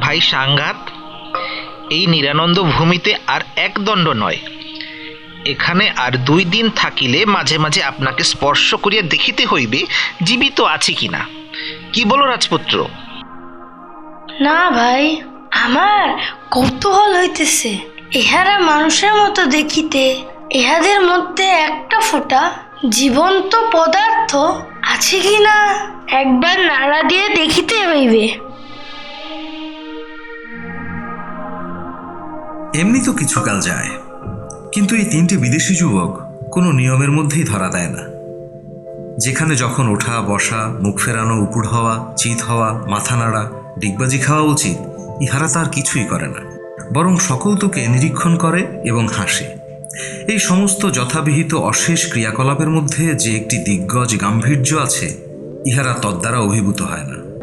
ভাই সাংঘাত, এই নিরানন্দ ভূমিতে আর এক দণ্ড নয়। এখানে আর দুই দিন থাকিলে মাঝে মাঝে আপনাকে স্পর্শ করিয়া দেখিতে হইবে জীবিত আছে কিনা। কি বলো রাজপুত্র? না ভাই, আমার কৌতূহল হইতেছে। ইহারা মানুষের মতো দেখিতে, ইহাদের মধ্যে একটা ফোঁটা জীবন্ত পদার্থ আছে কি না একবার নাড়া দিয়ে দেখিতে হইবে। এমনি তো কিছুকাল যায়। কিন্তু এই তিনটি বিদেশি যুবক কোনো নিয়মের মধ্যেই ধরা দেয় না। যেখানে যখন ওঠা, বসা, মুখ ফেরানো উপুড় হওয়া, চিত হওয়া, মাথা নাড়া, ডিগবাজি খাওয়া উচিত, ইহারা তার কিছুই করে না। বরং সকৌতুকে নিরীক্ষণ করে এবং হাসে। এই সমস্ত যথাবিহিত অশেষ ক্রিয়াকলাপের মধ্যে যে একটি দিগ্গজ গাম্ভীর্য আছে, ইহারা তদ্বারা অভিভূত হয় না।